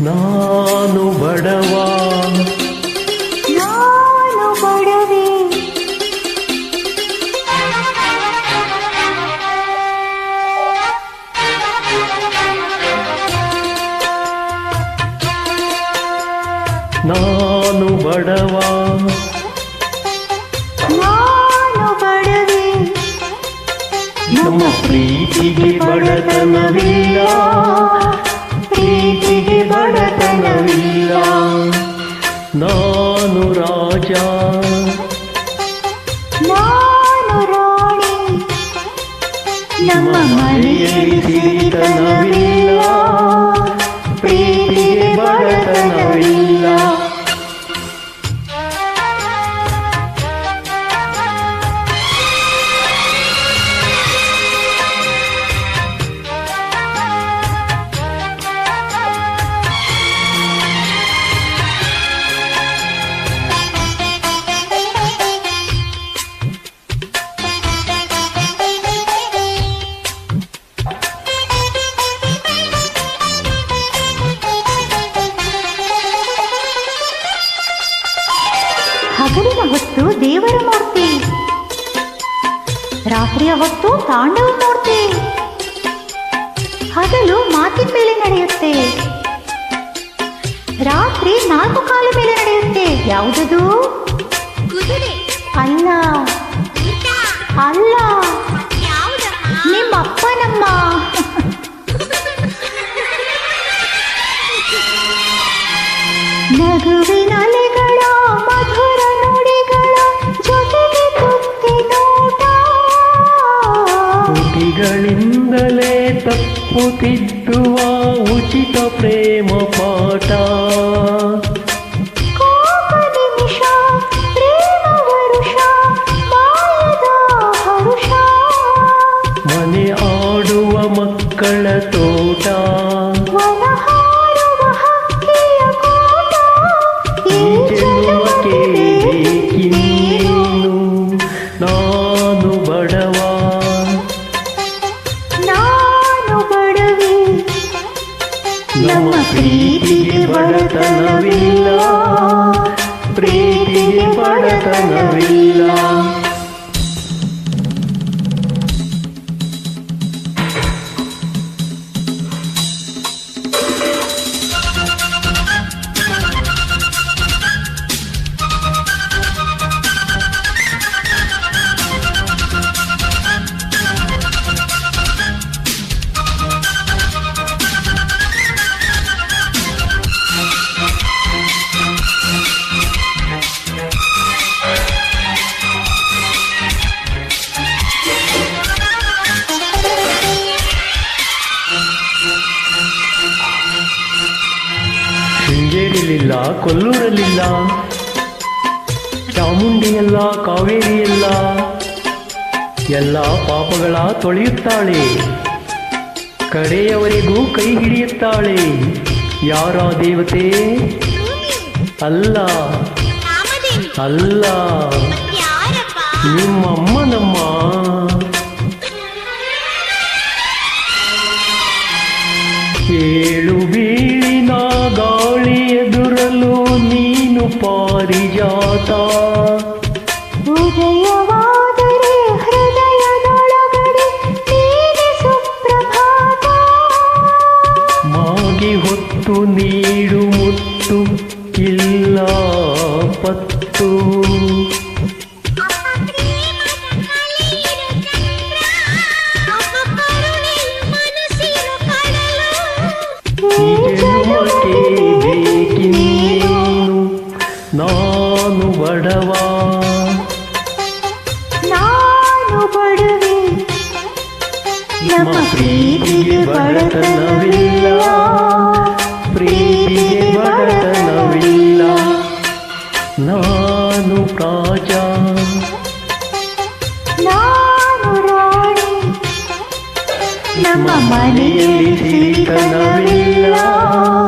ನಾನು ಬಡವ. ನಾನು ಬಡವೆ. ನಾನು ಬಡವ. ನಾನು ಬಡವೆ. ನಮ್ಮ ಪ್ರೀತಿಗೆ ಬಡತನವಿಲ್ಲ. ನಾನು ರಾಣಿ ನಮ್ಮ ಮನೆಯಲ್ಲಿ ಸಿರಿತನವಿಲ್ಲ ಹಗಲಿನ ಹೊತ್ತು ದೇವರ ಮೂರ್ತಿ. ರಾತ್ರಿಯ ಹೊತ್ತು ತಾಂಡವ ಮೂರ್ತಿ. ಹಗಲು ಮಾತಿನ ಮೇಲೆ ನಡೆಯುತ್ತೆ. ರಾತ್ರಿ ನಾಲ್ಕು ಕಾಲ ಮೇಲೆ ನಡೆಯುತ್ತೆ. ಯಾವುದದು? ಅಲ್ಲ. ಅಲ್ಲ. ಉಚಿತ ಪ್ರೇಮ ಪಾಠ ಕೋಪ ನಿಮಿಷ ಪ್ರೇಮ ವರುಷ ಮಾಯದ ಹರುಷ ಮನೆ ಆಡುವ ಮಕ್ಕಳ ತೋಟ ಪ್ರೀತಿಗೆ ಬಡತನವಿಲ್ಲ ಪ್ರೀತಿಗೆ ಕೊಲ್ಲೂರಲ್ಲಿಲ್ಲ. ಚಾಮುಂಡಿಯಲ್ಲ, ಕಾವೇರಿಯಲ್ಲ. ಎಲ್ಲ ಪಾಪಗಳ ತೊಳೆಯುತ್ತಾಳೆ. ಕಡೆಯವರೆಗೂ ಕೈ ಹಿಡಿಯುತ್ತಾಳೆ. ಯಾರ ದೇವತೆ? ಅಲ್ಲ. ಅಲ್ಲ. ಯಾರಪ್ಪ ನಿಮ್ಮಮ್ಮನಮ್ಮ ಏಳು ಬಡವ ನಾನು ಬಡವೆ. ನಮ್ಮ ಪ್ರೀತಿಗೆ ಬಡತನವಿಲ್ಲ. ಪ್ರೀತಿಗೆ ಬಡತನವಿಲ್ಲ. ನಾನು ಪ್ರಾಜ. ನಾನು ರಾಣಿ. ನಮ್ಮ ಮನೆಯಲ್ಲಿ ಬಡತನ